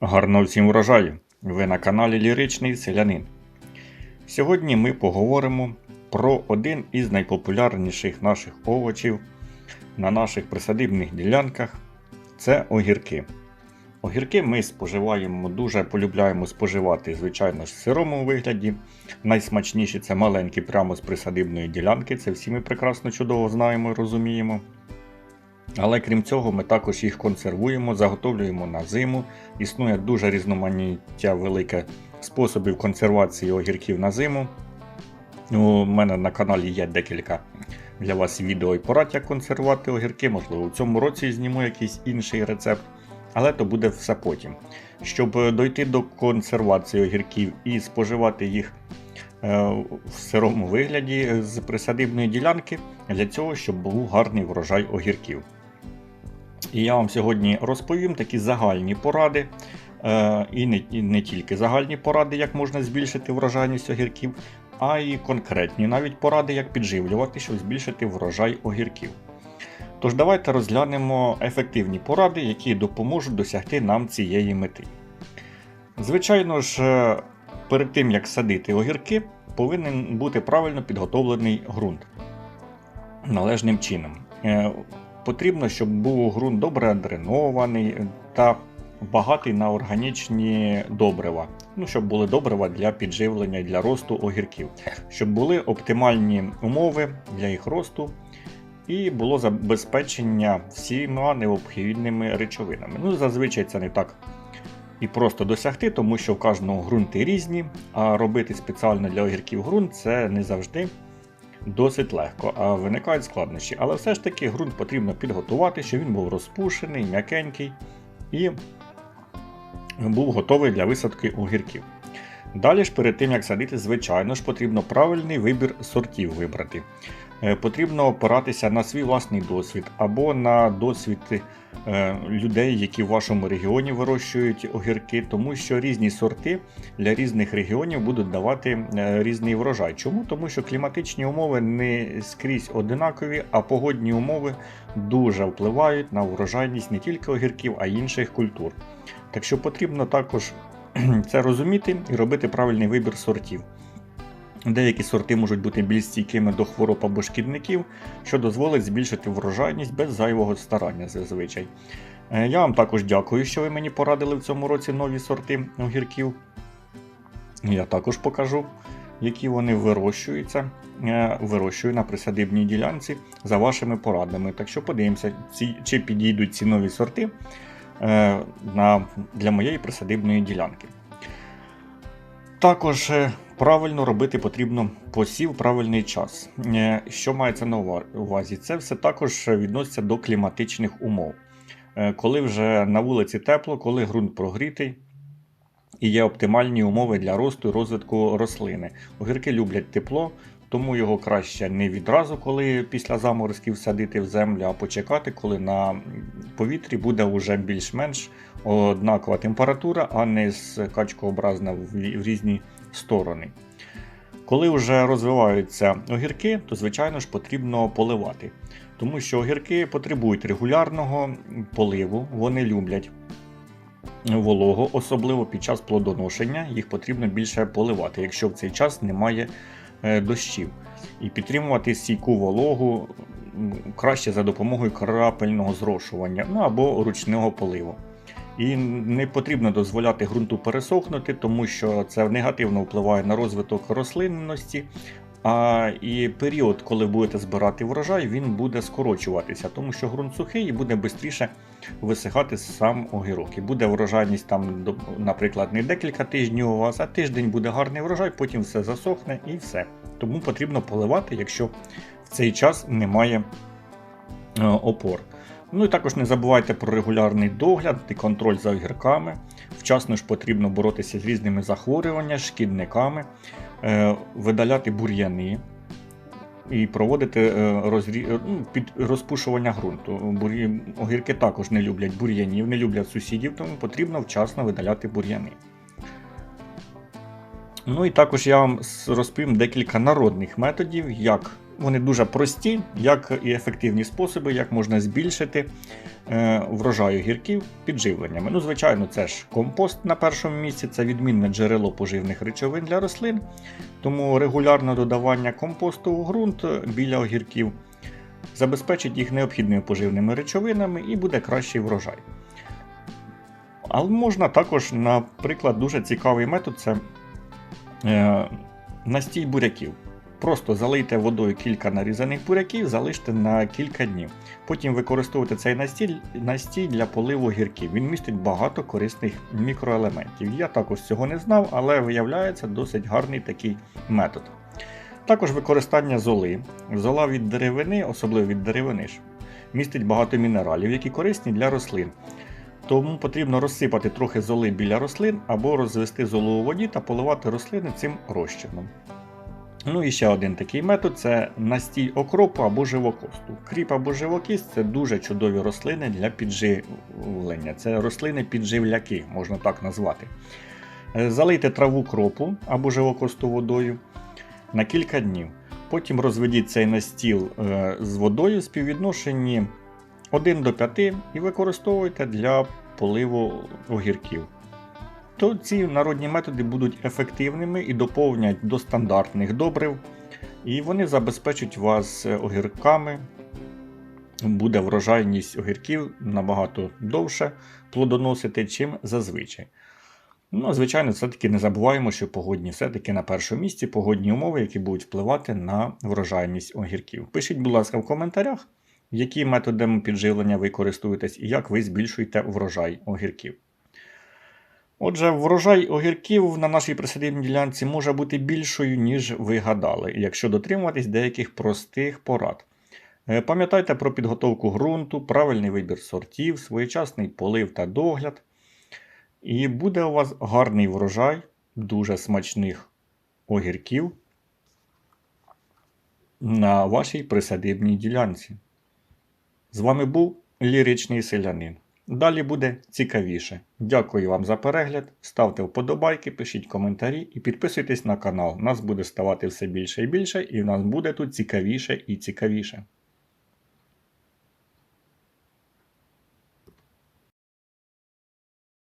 Гарного всім врожаю! Ви на каналі Ліричний Селянин. Сьогодні ми поговоримо про один із найпопулярніших наших овочів на наших присадибних ділянках це огірки. Огірки ми споживаємо, дуже полюбляємо споживати, звичайно в сирому вигляді. Найсмачніші це маленькі прямо з присадибної ділянки. Це всі ми прекрасно чудово знаємо і розуміємо. Але крім цього, ми також їх консервуємо, заготовлюємо на зиму. Існує дуже різноманіття велике способів консервації огірків на зиму. У мене на каналі є декілька для вас відео і порад, як консервувати огірки. Можливо, у цьому році зніму якийсь інший рецепт, але то буде все потім. Щоб дойти до консервації огірків і споживати їх е, в сирому вигляді з присадибної ділянки, для цього, щоб був гарний врожай огірків. І я вам сьогодні розповім такі загальні поради, е, і не, і не тільки загальні поради, як можна збільшити врожайність огірків, а й конкретні навіть поради, як підживлювати, щоб збільшити врожай огірків. Тож давайте розглянемо ефективні поради, які допоможуть досягти нам цієї мети. Звичайно ж, е, перед тим як садити огірки, повинен бути правильно підготовлений ґрунт належним чином. Потрібно, щоб був ґрунт добре дренований та багатий на органічні добрива. Ну, щоб були добрива для підживлення і для росту огірків, щоб були оптимальні умови для їх росту і було забезпечення всіма необхідними речовинами. Ну, зазвичай це не так і просто досягти, тому що в кожного ґрунти різні, а робити спеціально для огірків ґрунт це не завжди досить легко, а виникають складнощі. Але все ж таки ґрунт потрібно підготувати, щоб він був розпушений, м'якенький і був готовий для висадки огірків. Далі ж, перед тим як садити, звичайно ж, потрібно правильний вибір сортів вибрати. Е, Потрібно опиратися на свій власний досвід або на досвід е, людей, які в вашому регіоні вирощують огірки, тому що різні сорти для різних регіонів будуть давати е, різний врожай. Чому? Тому що кліматичні умови не скрізь одинакові, а погодні умови дуже впливають на врожайність не тільки огірків, а й інших культур. Так що потрібно також це розуміти і робити правильний вибір сортів. Деякі сорти можуть бути більш стійкими до хвороб або шкідників, що дозволить збільшити врожайність без зайвого старання зазвичай. Е, Я вам також дякую, що ви мені порадили в цьому році нові сорти огірків. Я також покажу, які вони вирощуються. Е, Вирощую на присадибній ділянці за вашими порадами. Так що подивимося, чи підійдуть ці нові сорти е, для моєї присадибної ділянки. Також правильно робити потрібно посів правильний час. Е, Що мається на ува- увазі? Це все також відноситься до кліматичних умов. Е, Коли вже на вулиці тепло, коли ґрунт прогрітий і є оптимальні умови для росту і розвитку рослини. Огірки люблять тепло, тому його краще не відразу, коли після заморозків садити в землю, а почекати, коли на повітрі буде вже більш-менш однакова температура, а не скачкообразна в різні сторони. Коли вже розвиваються огірки, то звичайно ж потрібно поливати, тому що огірки потребують регулярного поливу, вони люблять вологу, особливо під час плодоношення, їх потрібно більше поливати, якщо в цей час немає е, дощів. І підтримувати стійку вологу краще за допомогою крапельного зрошування ну або ручного поливу. І не потрібно дозволяти ґрунту пересохнути, тому що це негативно впливає на розвиток рослинності. А і період, коли будете збирати врожай, він буде скорочуватися, тому що ґрунт сухий і буде швидше висихати сам огірок. І буде врожайність там, наприклад, не декілька тижнів у вас, а тиждень буде гарний врожай, потім все засохне і все. Тому потрібно поливати, якщо в цей час немає е, опор. Ну і також не забувайте про регулярний догляд і контроль за огірками. Вчасно ж потрібно боротися з різними захворюваннями, шкідниками, е, видаляти бур'яни і проводити е, розрі... е, ну, під розпушування ґрунту. Огірки також не люблять бур'янів, не люблять сусідів, тому потрібно вчасно видаляти бур'яни. Ну і також я вам розповім декілька народних методів, як Вони дуже прості, як і ефективні способи, як можна збільшити е, врожай огірків підживленнями. Ну, звичайно, це ж компост на першому місці, це відмінне джерело поживних речовин для рослин. Тому регулярне додавання компосту у ґрунт біля огірків забезпечить їх необхідними поживними речовинами і буде кращий врожай. Але можна також, наприклад, дуже цікавий метод це е, настій буряків. Просто залийте водою кілька нарізаних буряків, залиште на кілька днів. Потім використовуйте цей настій, настій для поливу гірків. Він містить багато корисних мікроелементів. Я також цього не знав, але виявляється досить гарний такий метод. Також використання золи. Зола від деревини, особливо від деревини, містить багато мінералів, які корисні для рослин. Тому потрібно розсипати трохи золи біля рослин або розвести золу у воді та поливати рослини цим розчином. Ну і ще один такий метод це настій окропу або живокосту. Кріп або живокість це дуже чудові рослини для підживлення. Це рослини-підживляки, можна так назвати. Е, Залийте траву кропу або живокосту водою на кілька днів. Потім розведіть цей настіл е, з водою в співвідношенні 1 до 5 і використовуйте для поливу огірків. То ці народні методи будуть ефективними і доповнять до стандартних добрив, і вони забезпечать вас огірками. Буде врожайність огірків набагато довше плодоносити, чим зазвичай. Ну, звичайно, все-таки не забуваємо, що погодні все-таки на першому місці погодні умови, які будуть впливати на врожайність огірків. Пишіть, будь ласка, в коментарях, які методами підживлення ви користуєтесь і як ви збільшуєте врожай огірків. Отже, врожай огірків на нашій присадибній ділянці може бути більшою, ніж ви гадали, якщо дотримуватись деяких простих порад. Е, Пам'ятайте про підготовку ґрунту, правильний вибір сортів, своєчасний полив та догляд. І буде у вас гарний врожай дуже смачних огірків на вашій присадибній ділянці. З вами був ліричний селянин. Далі буде цікавіше. Дякую вам за перегляд. Ставте вподобайки, пишіть коментарі і підписуйтесь на канал. Нас буде ставати все більше і більше, і в нас буде тут цікавіше і цікавіше.